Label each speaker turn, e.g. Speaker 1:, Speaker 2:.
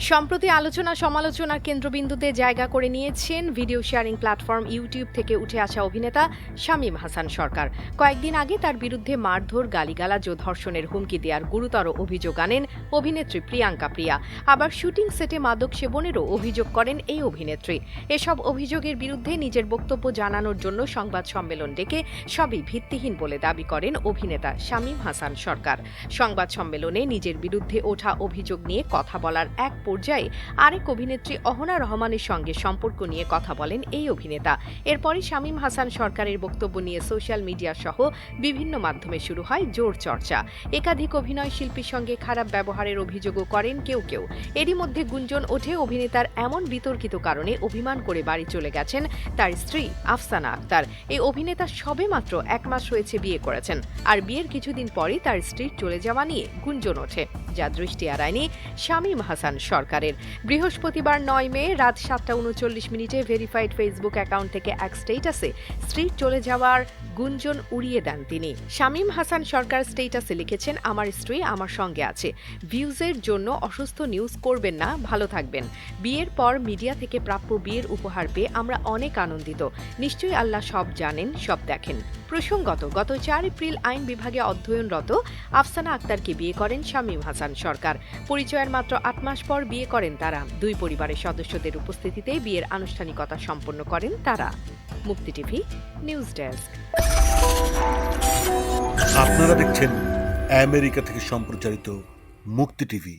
Speaker 1: সম্প্রতি আলোচনা সমালোচনার কেন্দ্রবিন্দুতে জায়গা করে নিয়েছেন ভিডিও শেয়ারিং প্ল্যাটফর্ম ইউটিউব থেকে উঠে আসা অভিনেতা শামীম হাসান সরকার। কয়েকদিন আগে তার বিরুদ্ধে মারধর, গালিগালাজ ও ধর্ষণের হুমকি দেওয়ার গুরুতর অভিযোগ আনেন অভিনেত্রী প্রিয়াঙ্কা প্রিয়া। আবার শুটিং সেটে মাদক সেবনেরও অভিযোগ করেন এই অভিনেত্রী। এসব অভিযোগের বিরুদ্ধে নিজের বক্তব্য জানানোর জন্য সংবাদ সম্মেলন ডেকে সবই ভিত্তিহীন বলে দাবি করেন অভিনেতা শামীম হাসান সরকার। সংবাদ সম্মেলনে নিজের বিরুদ্ধে ওঠা অভিযোগ নিয়ে কথা বলার এক পর্যায়ে আরেক অভিনেত্রী অহনা রহমানের সঙ্গে সম্পর্ক নিয়ে কথা বলেন এই অভিনেতা। এরপরই শামীম হাসান সরকারের বক্তব্য নিয়ে সোশ্যাল মিডিয়া সহ বিভিন্ন মাধ্যমে শুরু হয় জোর চর্চা। একাধিক অভিনয় শিল্পীর সঙ্গে খারাপ ব্যবহারের অভিযোগও করেন কেউ কেউ। এরই মধ্যে গুঞ্জন ওঠে অভিনেতার এমন বিতর্কিত কারণে অভিমান করে বাড়ি চলে গেছেন তার স্ত্রী আফসানা আক্তার। এই অভিনেতা সবে মাত্র এক মাস হয়েছে বিয়ে করেছেন। আর বিয়ের কিছুদিন পরই তার স্ত্রীর চলে যাওয়া নিয়ে গুঞ্জন ওঠে। যা দৃষ্টি এড়ায়নি শামীম হাসান সরকারের। বৃহস্পতিবার নয় মে, রাত সাতটা উনচল্লিশ মিনিটে ভেরিফাইড ফেসবুক অ্যাকাউন্ট থেকে এক স্টেটাসে স্ত্রীর চলে যাওয়ার গুঞ্জন উড়িয়ে দেন তিনি। শামীম হাসান সরকার স্টেটাসে লিখেছেন, আমার স্ত্রী আমার সঙ্গে আছে। ভিউজের জন্য অসুস্থ নিউজ করবেন না, ভালো থাকবেন। বিয়ের পর মিডিয়া থেকে প্রাপ্য বিয়ের উপহার পেয়ে আমরা অনেক আনন্দিত। নিশ্চয়ই আল্লাহ সব জানেন, সব দেখেন। প্রসঙ্গত, গত চার এপ্রিল আইন বিভাগে অধ্যয়নরত আফসানা আক্তারকে বিয়ে করেন শামীম হাসান সরকার। পরিচয়ের মাত্র আট মাস পর বিয়ে করেন তারা। দুই পরিবারের সদস্যদের উপস্থিতিতে বিয়ের আনুষ্ঠানিকতা সম্পন্ন করেন তারা। মুক্তি টিভি, নিউজ ডেস্ক।
Speaker 2: আপনারা দেখছেন আমেরিকা থেকে সম্প্রচারিত মুক্তি টিভি।